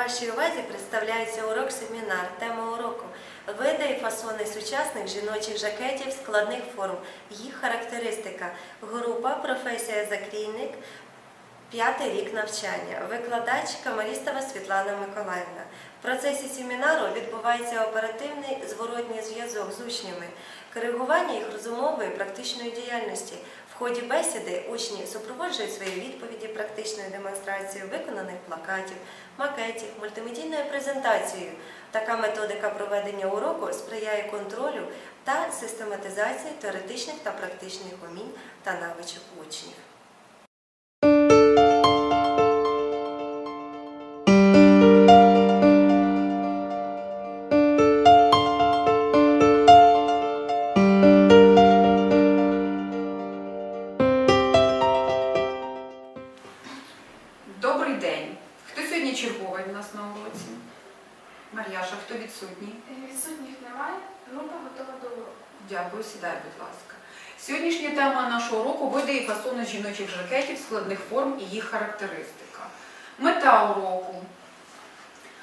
вашій увазі представляється урок семінар. Тема уроку види і фасони сучасних жіночих жакетів складних форм, їх характеристика. Група професія закрійник. П'ятий рік навчання. Викладач Камарістова Світлана Миколаївна. В процесі семінару відбувається оперативний зворотній зв'язок з учнями, коригування їх розумової практичної діяльності. В ході бесіди учні супроводжують свої відповіді практичною демонстрацією виконаних плакатів, макетів, мультимедійною презентацією. Така методика проведення уроку сприяє контролю та систематизації теоретичних та практичних умінь та навичок учнів. Види жіночих жакетів складних форм і їх характеристика. Мета уроку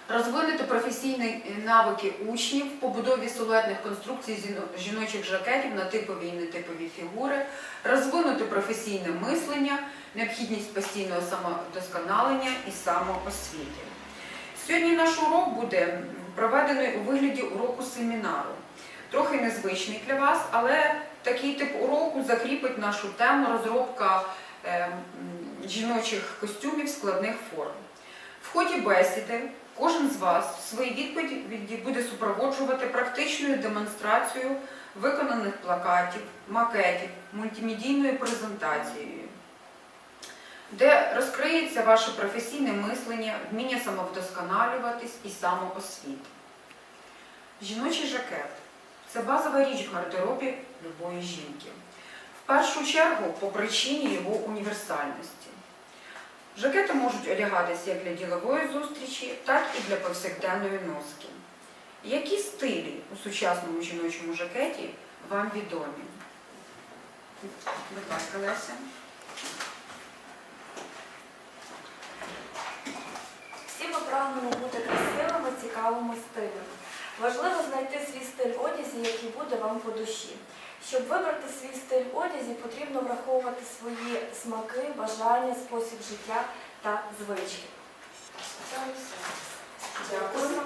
розвинути професійні навики учнів в побудові силуетних конструкцій жіночих жакетів на типові і нетипові фігури, розвинути професійне мислення, необхідність постійного самодосконалення і самоосвіти. Сьогодні наш урок буде проведений у вигляді уроку семінару. Трохи незвичний для вас, але такий тип уроку закріпить нашу тему розробка е, жіночих костюмів складних форм. В ході бесіди кожен з вас свої відповіді буде супроводжувати практичною демонстрацією виконаних плакатів, макетів, мультимедійною презентацією, де розкриється ваше професійне мислення, вміння самовдосконалюватись і самоосвіти. Жіночий жакет це базова річ в гардеробі любої жінки. В першу чергу по причині його універсальності. Жакети можуть одягатися як для ділової зустрічі, так і для повсякденної носки. Які стилі у сучасному жіночому жакеті вам відомі? Будь ласка, Леся. Всі ми прагнемо бути красивими, цікавими стилями. Важливо знайти свій стиль одязі, який буде вам по душі. Щоб вибрати свій стиль одязі, потрібно враховувати свої смаки, бажання, спосіб життя та звички. Дякую.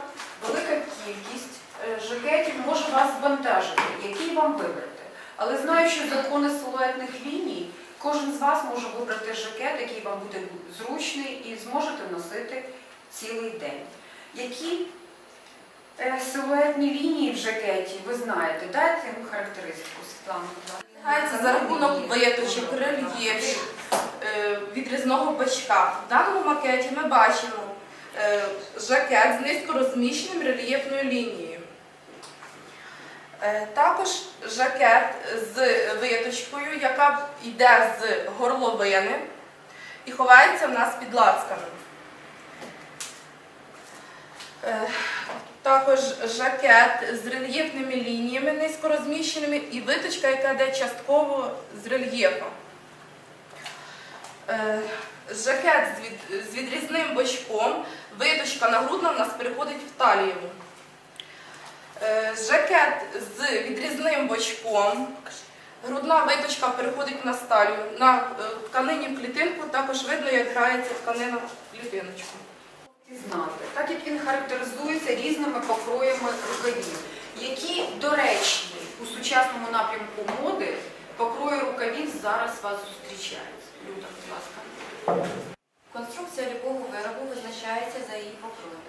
Велика кількість е, жакетів може вас збентежити, який вам вибрати. Але знаючи закони силуетних ліній, кожен з вас може вибрати жакет, який вам буде зручний і зможете носити цілий день. Які силуетні лінії в жакеті ви знаєте? Дайте йому характеристику, Світлана. Зберігається за рахунок виточок, рельєфів, е, відрізного бачка. В даному макеті ми бачимо е, жакет з низько розміщеним рельєфною лінією. Е, Також жакет з виточкою, яка йде з горловини і ховається в нас під лацками. Також жакет з рельєфними лініями низько розміщеними і виточка, яка йде частково з рельєфом. Е, Жакет з, відрізним бочком, виточка нагрудна в нас переходить в талію. Е, Жакет з відрізним бочком, грудна виточка переходить на сталію. На е, тканині в клітинку також видно, як грається тканина в клітиночку. Знати, так як він характеризується різними покроями рукавів, які доречні у сучасному напрямку моди покрої рукавів зараз вас зустрічають. Люда, будь ласка. Конструкція любого виробу визначається за її покроєм.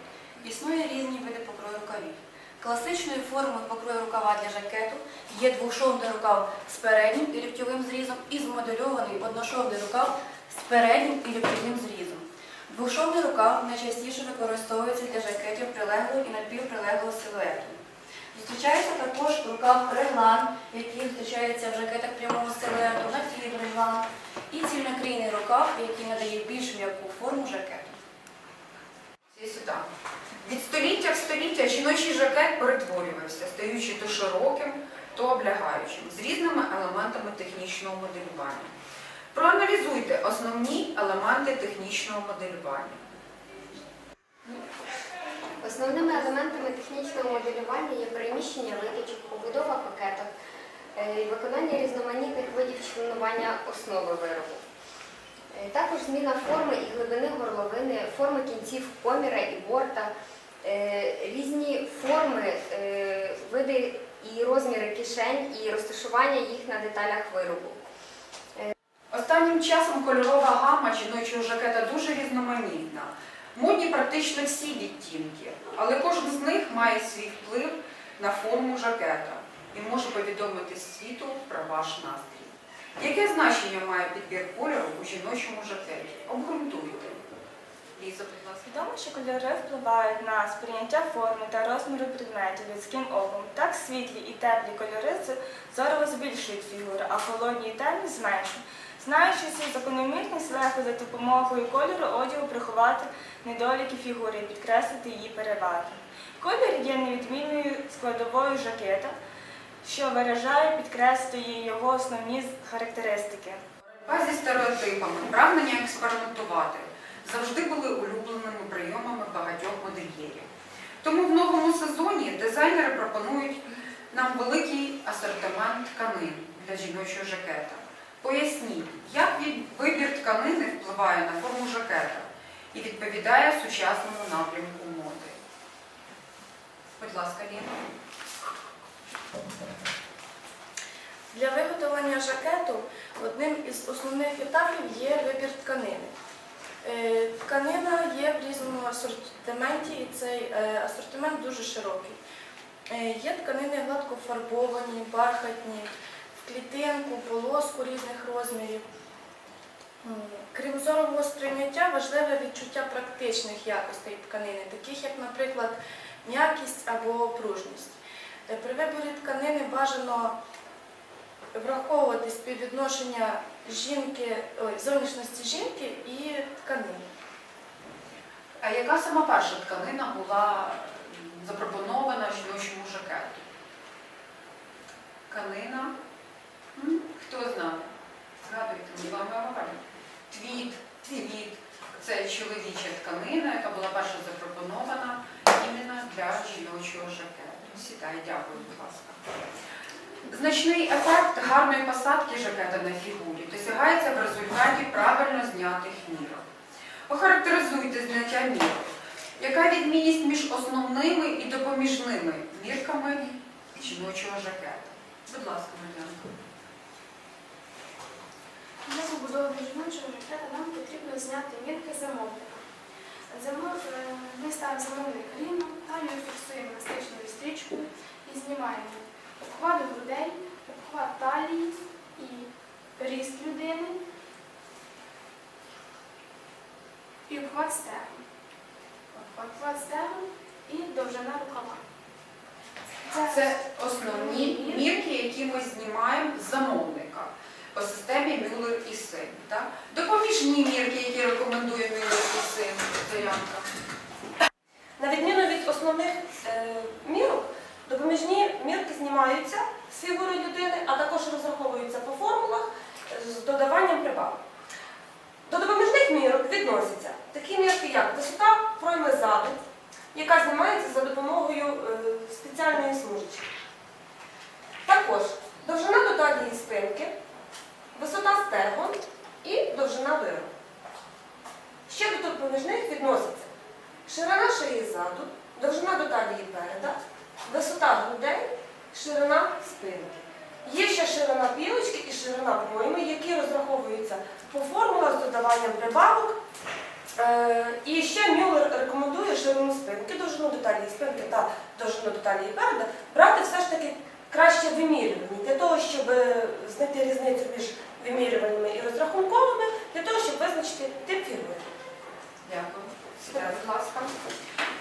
Існує різні види покрою рукавів. Класичною формою покрою рукава для жакету є двошовний рукав з переднім і ліктьовим зрізом і змодельований одношовний рукав з переднім і ліктьовим зрізом. Двошовний рукав найчастіше використовується для жакетів прилеглого і напівприлеглого силуету. Зустрічається також рукав реглан, який зустрічається в жакетах прямого силуету, напів реглан, і цільнокрійний рукав, який надає більш м'яку форму жакету. Сюди. Від століття в століття жіночий жакет перетворювався, стаючи то широким, то облягаючим, з різними елементами технічного моделювання. Проаналізуйте основні елементи технічного моделювання. Основними елементами технічного моделювання є переміщення виточок, побудова пакеток, е, виконання різноманітних видів членування основи виробу. Е, Також зміна форми і глибини горловини, форми кінців коміра і борта, е, різні форми, види і розміри кишень і розташування їх на деталях виробу. Останнім часом кольорова гама жіночого жакета дуже різноманітна. Модні практично всі відтінки, але кожен з них має свій вплив на форму жакета і може повідомити світу про ваш настрій. Яке значення має підбір кольору у жіночому жакеті? Обґрунтуйте. Ліза, будь ласка. Відомо, що кольори впливають на сприйняття форми та розміру предметів людським оком. Так світлі і теплі кольори зорово збільшують фігуру, а холодні і темні зменшують. Знаючи цю закономірність, легко за допомогою кольору одягу приховати недоліки фігури і підкреслити її переваги. Колір є невідмінною складовою жакета, що виражає підкреслює його основні характеристики. Боротьба зі стереотипами, прагнення експериментувати завжди були улюбленими прийомами багатьох модельєрів. Тому в новому сезоні дизайнери пропонують нам великий асортимент тканин для жіночого жакета. Поясніть, як вибір тканини впливає на форму жакета і відповідає сучасному напрямку моди. Будь ласка, Ліна. Для виготовлення жакету одним із основних етапів є вибір тканини. Е, Тканина є в різному асортименті, і цей е, асортимент дуже широкий. Е, Є тканини гладкофарбовані, бархатні, клітинку, полоску різних розмірів. Крім зорового сприйняття, важливе відчуття практичних якостей тканини, таких як, наприклад, м'якість або пружність. Е, При виборі тканини бажано враховувати співвідношення жінки, ой, зовнішності жінки і тканини. А яка сама перша тканина була запропонована жіночому жакету? Тканина? Хто знає? Згадуйте, будь ласка. Твіт, твіт. Це чоловіча тканина, яка була перша запропонована іменно для жіночого жакету. Сідай, дякую, будь ласка. Значний ефект гарної посадки жакета на фігурі досягається в результаті правильно знятих мірок. Охарактеризуйте зняття мірок. Яка відмінність між основними і допоміжними мірками жіночого жакета? Будь ласка, Мар'янко. Для побудови жіночого жакета нам потрібно зняти мірки замовника. Замов... е, Ми ставимо замовник рівно, талію фіксуємо еластичною стрічкою і знімаємо обхват грудей, обхват талії і ріст людини і обхват стегон. Обхват стегон і довжина рукава. Це основні мірки, які ми знімаємо з замовника по системі Мюллер і Син. Так? Допоміжні мірки, які рекомендує Мюллер і Син, Зорянка. На відміну від основних е, мірок, допоміжні мірки знімаються з фігури людини, а також розраховуються по формулах е, з додаванням прибавок. До допоміжних мірок відносяться такі мірки, як висота пройми заду, яка знімається за допомогою е, спеціальної смужечки. Також довжина до талії спинки, висота стегон і довжина виробу. Ще до допоміжних відносяться Ширина шиї ззаду, довжина до талії переда, висота грудей, ширина спинки. Є ще ширина пілочки і ширина пройми, які розраховуються по формулах з додаванням прибавок. Е, і ще Мюллер рекомендує ширину спинки, довжину до талії спинки та довжину до талії переда брати все ж таки краще вимірювані, для того, щоб е, знайти різницю між вимірюваними і розрахунковими, для того, щоб визначити тип фігури. Дякую. Сідай, будь ласка.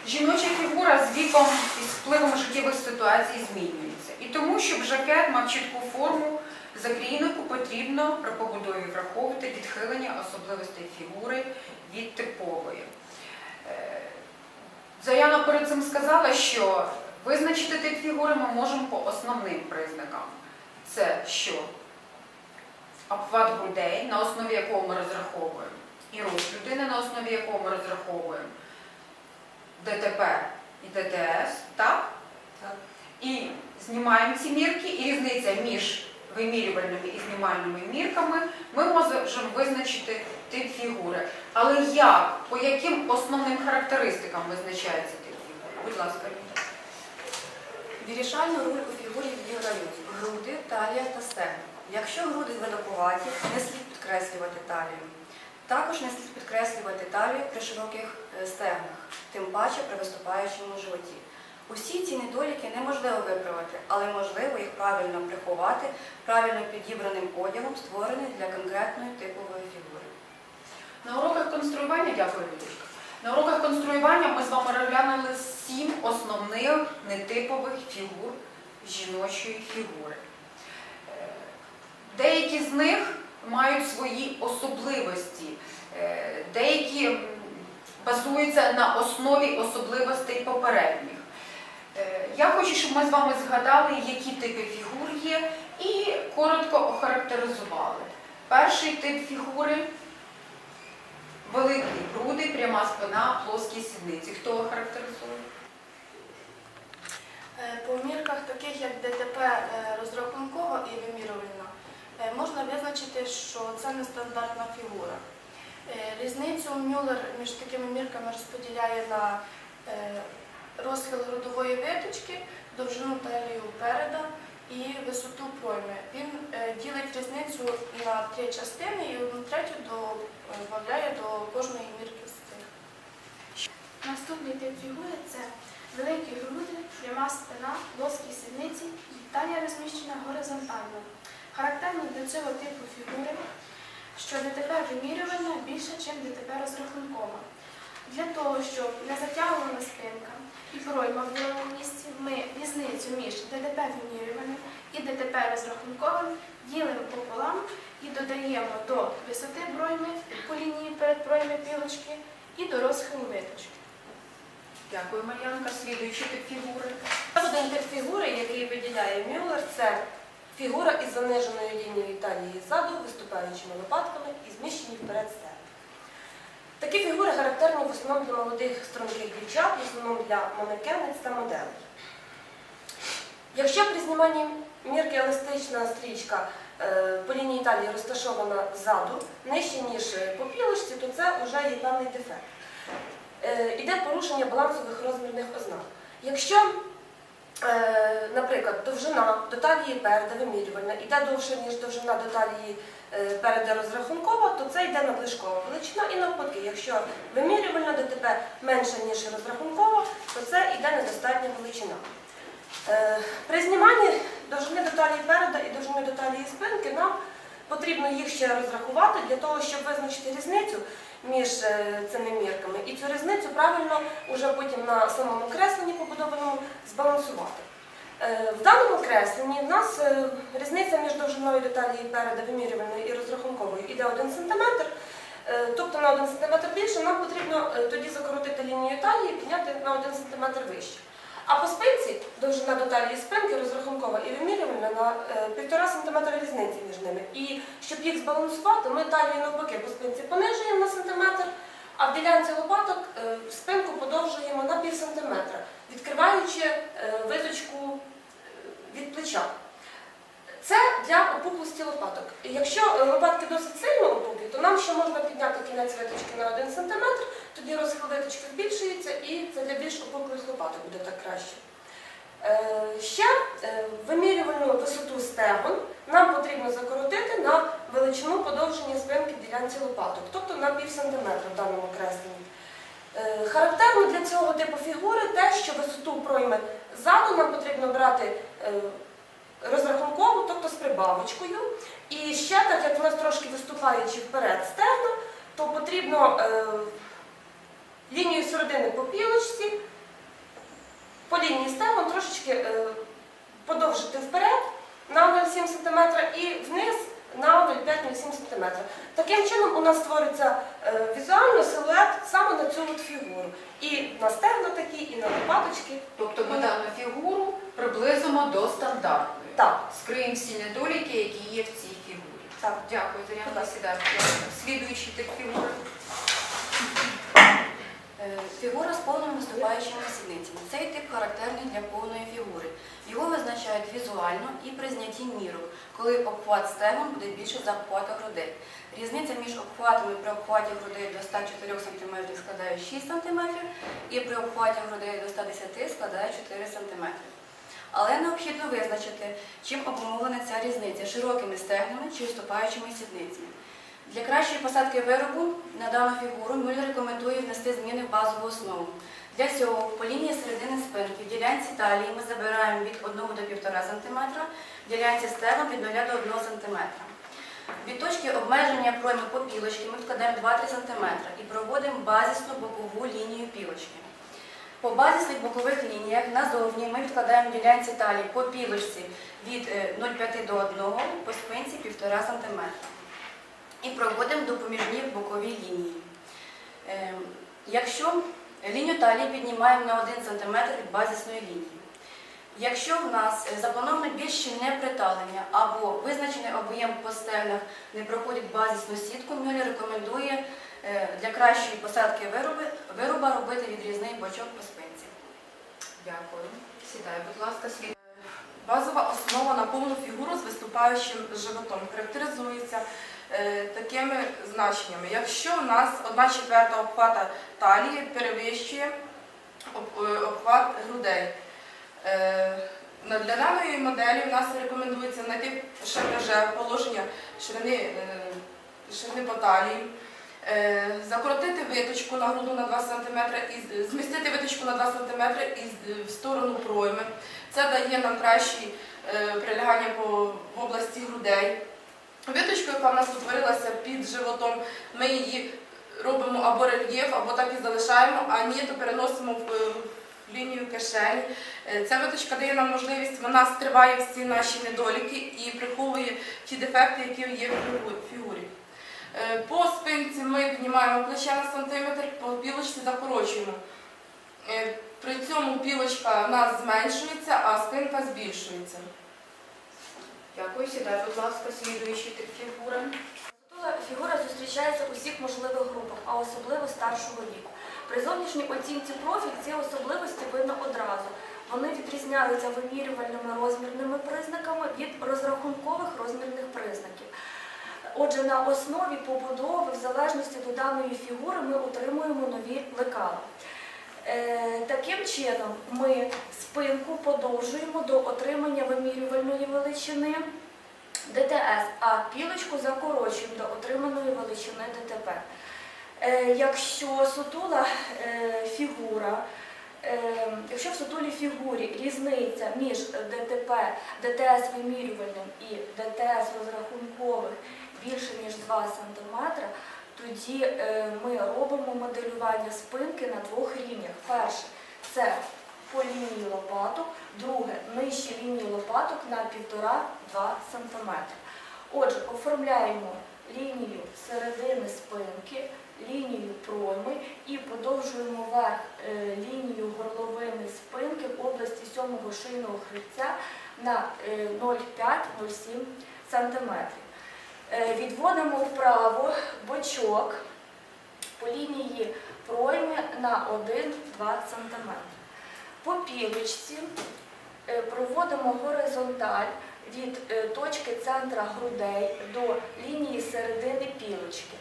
Жіноча фігура з віком і з впливом життєвих ситуацій змінюється. І тому, щоб жакет мав чітку форму, закрійнику потрібно при побудові враховувати відхилення особливостей фігури від типової. Е, Заяна перед цим сказала, що визначити тип фігури ми можемо по основним признакам. Це що? Обхват грудей, на основі якого ми розраховуємо і рост людини, на основі якого ми розраховуємо ДТП і ДТС, так? і знімаємо ці мірки, і різниця між вимірювальними і знімальними мірками, ми можемо визначити тип фігури. Але як, по яким основним характеристикам визначається тип фігури? Будь ласка. Вирішальну роль у фігурі відіграють груди, талія та стегна. Якщо груди видокуваті, не слід підкреслювати талію. Також не слід підкреслювати талію при широких е, стегнах, тим паче при виступаючому животі. Усі ці недоліки неможливо виправити, але можливо їх правильно приховати правильно підібраним одягом, створеним для конкретної типової фігури. На уроках конструювання, дякую, Лілічка. На уроках конструювання ми з вами розглянули сім основних нетипових фігур жіночої фігури. Деякі з них мають свої особливості, е, деякі базуються на основі особливостей попередніх. Е, Я хочу, щоб ми з вами згадали, які типи фігур є, і коротко охарактеризували. Перший тип фігури великі груди, пряма спина, плоскі сідниці. Хто охарактеризує? Е, По мірках, таких як ДТП розрахункова і вимірювальна, можна визначити, що це нестандартна фігура. Е, Різницю Мюллер між такими мірками розподіляє на е, розхил грудової виточки, довжину талію переда і висоту пройми. Він е, ділить різницю на три частини і одну третю додає до кожної мірки з цих. Наступний тип фігури це великі груди, пряма спина, плоскі сідниці, талія розміщена горизонтально. Характерно для цього типу фігури, що ДТП вимірювальна більше, ніж ДТП розрахункова. Для того, щоб не затягувала спинка і пройма в білому місці, ми різницю між ДТП вимірювальним і ДТП розрахунковим ділимо пополам і додаємо до висоти бройми по лінії перед пройми пілочки і до розхилу виточки. Дякую, Мар'янка. Слідуючий тип фігури. Один тип фігури, який виділяє Мюллер, це фігура із заниженою лінією талії ззаду, виступаючими лопатками і зміщені вперед стегна. Такі фігури характерні в основному для молодих струнких дівчат, в основному для манекенниць та моделей. Якщо при зніманні мірки еластична стрічка е, по лінії талії розташована ззаду, нижче, ніж по пілочці, то це вже є певний дефект. Е, Іде порушення балансових розмірних ознак. Якщо, е, наприклад, довжина до талії переда вимірювальна йде довше, ніж довжина до талії е, переда розрахункова, то це йде надлишкова величина. І навпаки, якщо вимірювальна ДТП менша, ніж розрахункова, то це йде недостатня величина. Е, При зніманні довжини до талії переда і довжини до талії спинки нам потрібно їх ще розрахувати для того, щоб визначити різницю між е, цими мірками. І цю різницю правильно уже потім на самому кресленні побудованому збалансувати. Е, В даному кресленні в нас е, різниця між довжиною до талії переда вимірювальною і розрахунковою іде 1 см. Тобто на 1 см більше нам потрібно тоді закоротити лінію талії і підняти на 1 см вище. А по спинці довжина до спинки розрахункова і вимірювальна на е, 1,5 см різниці між ними. І щоб їх збалансувати, ми талію навпаки по спинці понижуємо на сантиметр, а в ділянці лопаток е, спинку подовжуємо на пів сантиметра, відкриваючи е, виточку е, від плеча. Це для опуклості лопаток. Якщо е, лопатки досить сильно опуклі, то нам ще можна підняти кінець виточки на 1 см, тоді розхил виточки збільшується і це для більш опуклих лопаток буде так краще. Е, Ще е, вимірювальну висоту стегон нам потрібно закоротити на величину подовження спинки ділянці лопаток, тобто на пів сантиметра в даному кресленні. Е, Характерно для цього типу фігури те, що висоту пройми ззаду нам потрібно брати розрахункову, тобто з прибавочкою. І ще, так як в нас трошки виступаючи вперед стегна, то потрібно лінію середини по пілочці, по лінії стегон трошечки е, подовжити вперед на 0,7 см і вниз на 0,5-0,7 см. Таким чином у нас створиться е, візуально силует саме на цю от фігуру. І на стегна такі, і на лопаточки. Тобто ми дану фігуру приблизимо до стандартної. Так. Скриємо всі недоліки, які є в цій фігурі. Так. Дякую, Зорянка. Сідайте. Слідуючий тип фігури. Е, Фігура з повними виступаючими сідницями. Цей тип характерний для повної фігури. Його визначають візуально і при знятті мірок, коли обхват стегон буде більше за обхвата грудей. Різниця між обхватами при обхваті грудей до 104 см складає 6 см і при обхваті грудей до 110 складає 4 см. Але необхідно визначити, чим обумовлена ця різниця широкими стегнами чи виступаючими сідницями. Для кращої посадки виробу на дану фігуру Мюллер рекомендує внести зміни в базову основу. Для цього по лінії середини спинки в ділянці талії ми забираємо від 1 до 1,5 см, в ділянці стегон від 0 до 1 см. Від точки обмеження пройми по пілочці ми вкладаємо 2-3 см і проводимо базисну бокову лінію пілочки. По базисних бокових лініях назовні ми відкладаємо ділянці талії по пілочці від е, 0,5 до 1, по спинці 1,5 см і проводимо допоміжні бокові лінії. Ем, Якщо лінію талії піднімаємо на 1 см від базисної лінії. Якщо в нас е, заплановано більш щільне приталення або визначений об'єм по стегнах не проходить базисну сітку, Мюллер рекомендує е, для кращої посадки вироби, вироба робити відрізний бочок по спинці. Дякую. Сідай, будь ласка, слід. Базова основа на повну фігуру з виступаючим животом такими значеннями. Якщо в нас 1 четверта обхвата талії перевищує е, обхват грудей. Е, Для даної моделі в нас рекомендується знайти ШПЖ, положення ширини, е, ширини по талії, е, закоротити виточку на груду на 2 см, і змістити виточку на 2 см і в сторону пройми. Це дає нам краще е, прилягання в області грудей. Виточку, яка в нас утворилася під животом, ми її робимо або рельєф, або так і залишаємо, а ні, то переносимо в, е, лінію кишені. Е, Ця виточка дає нам можливість, вона стриває всі наші недоліки і приховує ті дефекти, які є в фігурі. Е, По спинці ми піднімаємо плече на сантиметр, по білочці закорочуємо. При цьому пілочка в нас зменшується, а спинка збільшується. Дякую, сідай, будь ласка, слідуючий тип фігури. Фігура зустрічається у всіх можливих групах, а особливо старшого віку. При зовнішній оцінці профіль ці особливості видно одразу. Вони відрізняються вимірювальними розмірними признаками від розрахункових розмірних признаків. Отже, на основі побудови, в залежності до даної фігури, ми отримуємо нові лекала. Е, таким чином, ми спинку подовжуємо до отримання вимірювальної величини ДТС, а пілочку закорочуємо до отриманої величини ДТП. Е, якщо сутула е, фігура, якщо в сутулій фігурі різниця між ДТП, ДТС вимірювальним і ДТС розрахункових більше ніж 2 см, тоді е, ми робимо моделювання спинки на двох рівнях. Перше це по лінії лопаток, друге нижче лінії лопаток на 1,5-2 см. Отже, оформляємо лінію середини спинки, лінію пройми і подовжуємо вверх е, лінію горловини спинки в області сьомого шийного хребця на е, 0,5-0,7 см. Е, Відводимо вправо бочок по лінії пройми на 1-2 см. По пілочці е, проводимо горизонталь від е, точки центра грудей до лінії середини пілочки.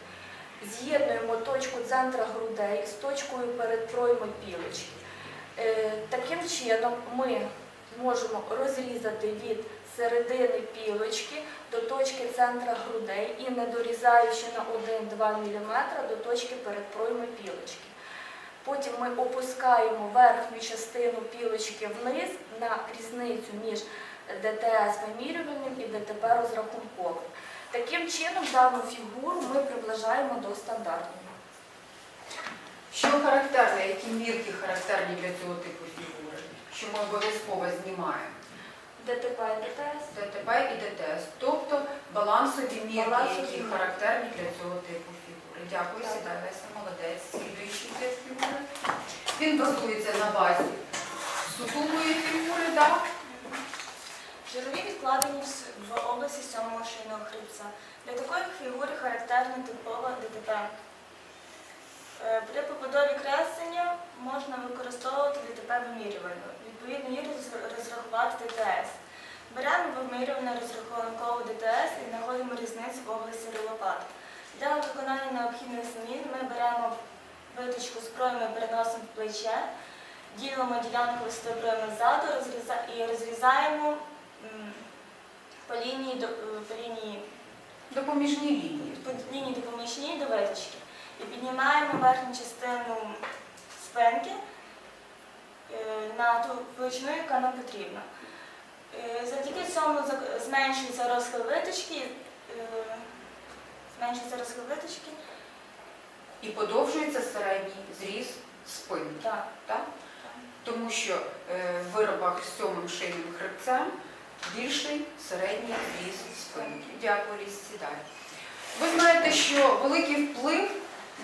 З'єднуємо точку центра грудей з точкою перед проймою пілочки. Таким чином ми можемо розрізати від середини пілочки до точки центра грудей і не дорізаючи на 1-2 мм до точки перед проймою пілочки. Потім ми опускаємо верхню частину пілочки вниз на різницю між ДТС вимірювальним і ДТП розрахунковим. Таким чином дану фігуру ми приближаємо до стандартної. Що характерне, які мірки характерні для цього типу фігури? Що ми обов'язково знімаємо? ДТП і ДТС. ДТП і ДТС, тобто балансові мірки, Балансові які мірки. характерні для цього типу фігури. Дякую, Так. сідай, Леся, молодець. Слідуючий тип фігури. Він базується на базі сутулої фігури, так? Жирові відкладені в с- в області сьомого шийного хребця. Для такої фігури характерна типова ДТП. Е, При побудові креслення можна використовувати ДТП-вимірювальну. Відповідно, її розрахувати ДТС. Беремо вимірювальне розрахункову ДТС і знаходимо різницю в області лопат. Для виконання необхідних змін ми беремо виточку з пройми переносимо в плече, ділимо ділянку висоти пройми ззаду і розрізаємо по лінії, е, по лінії Допоміжні лінії. по лінії допоміжній до виточки і піднімаємо верхню частину спинки е, на величину, яка нам потрібна. Е, Завдяки цьому зменшується розхил виточки, е, зменшується розхил виточки. І подовжується середній зріз спинки. Так. Так? Тому що е, в виробах з сьомим шийним хребцем більший середній зріз спинки. Дякую, Ліс, сідай. Ви знаєте, що великий вплив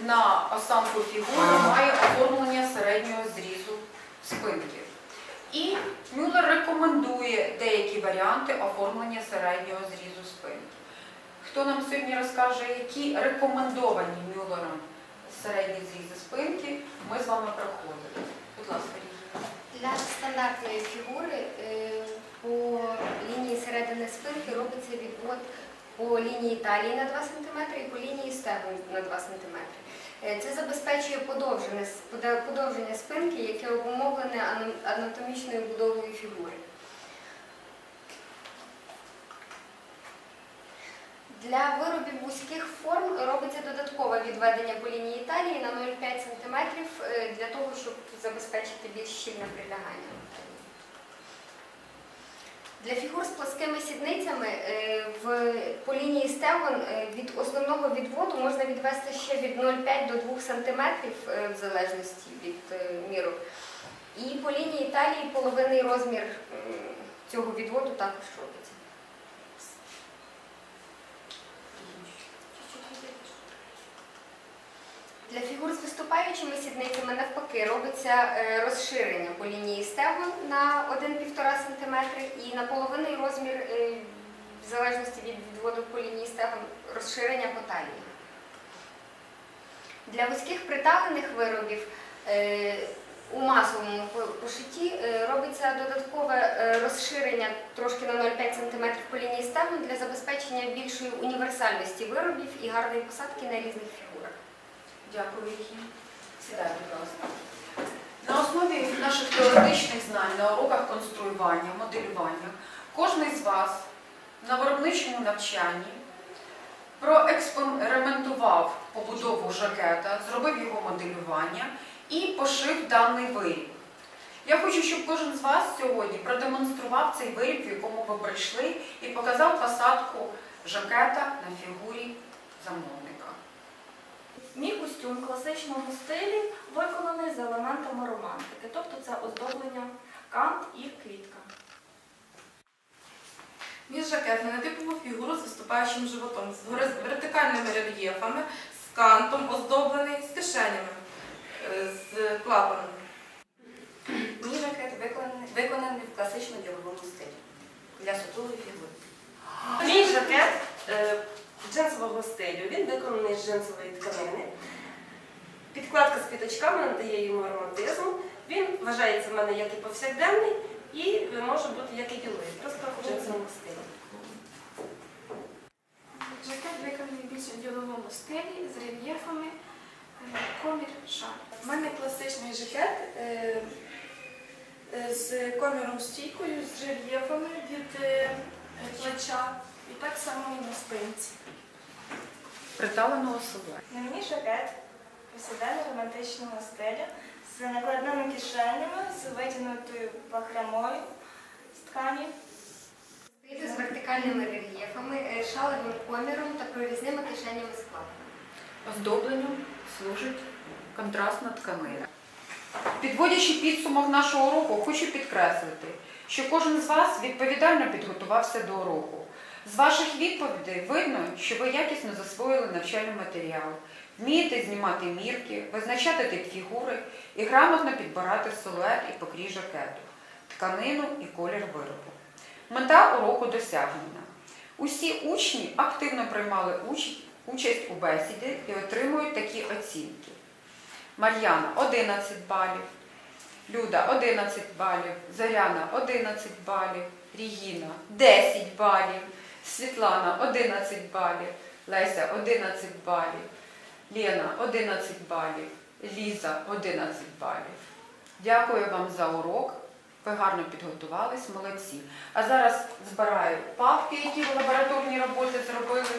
на осанку фігури має оформлення середнього зрізу спинки. І Мюллер рекомендує деякі варіанти оформлення середнього зрізу спинки. Хто нам сьогодні розкаже, які рекомендовані Мюллером середні зрізи спинки, ми з вами проходили. Будь ласка. Для стандартної фігури е, по лінії середини спинки робиться відвод по лінії талії на 2 см і по лінії стегон на 2 см. Е, Це забезпечує подовження, спинки, яке обумовлене анатомічною будовою фігури. Для виробів вузьких форм робиться додаткове відведення по лінії талії на 0,5 см е, для того, щоб забезпечити більш щільне прилягання. Для фігур з плоскими сідницями е, в, по лінії стегон е, від основного відводу можна відвести ще від 0,5 до 2 см в залежності від міру. І по лінії талії половинний розмір цього відводу також робиться. Для фігур виступаючими сідницями навпаки робиться е, розширення по лінії стегон на 1-1,5 см і на половинний розмір, е, в залежності від відводу по лінії стегон, розширення по талії. Для вузьких приталених виробів е, у масовому пошитті робиться додаткове розширення трошки на 0,5 см по лінії стегон для забезпечення більшої універсальності виробів і гарної посадки на різних фігурах. Дякую. Сідай, будь ласка. На основі наших теоретичних знань на уроках конструювання, моделювання, кожен з вас на виробничому навчанні проекспериментував побудову жакета, зробив його моделювання і пошив даний виріб. Я хочу, щоб кожен з вас сьогодні продемонстрував цей виріб, в якому ви прийшли, і показав посадку жакета на фігурі замовника. Мій костюм класичному стилі виконаний з елементами романтики, тобто це оздоблення кант і квітка. Мій жакет на нетипову фігуру з виступаючим животом, з вертикальними рельєфами, з кантом, оздоблений, з кишенями, е, з клапанами. Мій жакет виконаний, виконаний в класично діловому стилі для сутулої фігури. Мій жакет е, джинсового стилю. Він виконаний з джинсової тканини. Підкладка з квіточками надає йому ароматизм. Він вважається в мене як і повсякденний і може бути як і діловий, просто в джинсовому стилі. Жакет виконаний більш у діловому стилі з рельєфами, е, комір шар. У мене класичний жакет е, е, з коміром стійкою, з рельєфами від е, плеча і так само і на спинці. Приталеного силуету. На мені жакет повсякденно романтичного стилю з накладними кишенями, з витягнутою бахромою з ткані. Стоїти з вертикальними рельєфами, е, шалевим коміром та прорізними кишенями скла. Оздобленню служить контрастна тканина. Підводячи підсумок нашого уроку, хочу підкреслити, що кожен з вас відповідально підготувався до уроку. З ваших відповідей видно, що ви якісно засвоїли навчальний матеріал, вмієте знімати мірки, визначати тип фігури і грамотно підбирати силует і покрій жакету, тканину і колір виробу. Мета уроку досягнена. Усі учні активно приймали участь у бесіді і отримують такі оцінки. Мар'яна 11 балів. Люда 11 балів, Зоряна 11 балів, Рігіна 10 балів, Світлана 11 балів, Леся 11 балів, Лена 11 балів, Ліза 11 балів. Дякую вам за урок. Ви гарно підготувались, молодці. А зараз збираю папки, які ви лабораторні роботи зробили.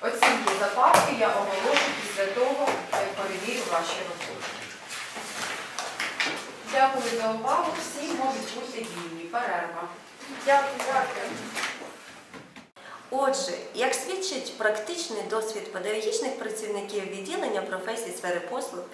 Оцінки за папки я оголошу після того, як перевірю ваші роботи. Дякую за увагу. Всі можуть бути вільні. Перерва. Дякую. Отже, як свідчить практичний досвід педагогічних працівників відділення професій сфери послуг,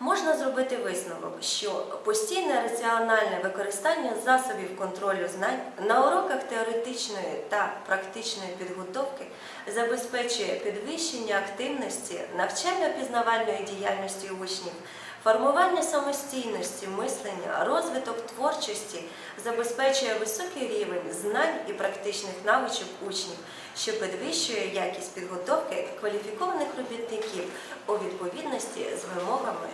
можна зробити висновок, що постійне раціональне використання засобів контролю знань на уроках теоретичної та практичної підготовки забезпечує підвищення активності навчально-пізнавальної діяльності учнів, формування самостійності, мислення, розвиток творчості забезпечує високий рівень знань і практичних навичок учнів, що підвищує якість підготовки кваліфікованих робітників у відповідності з вимогами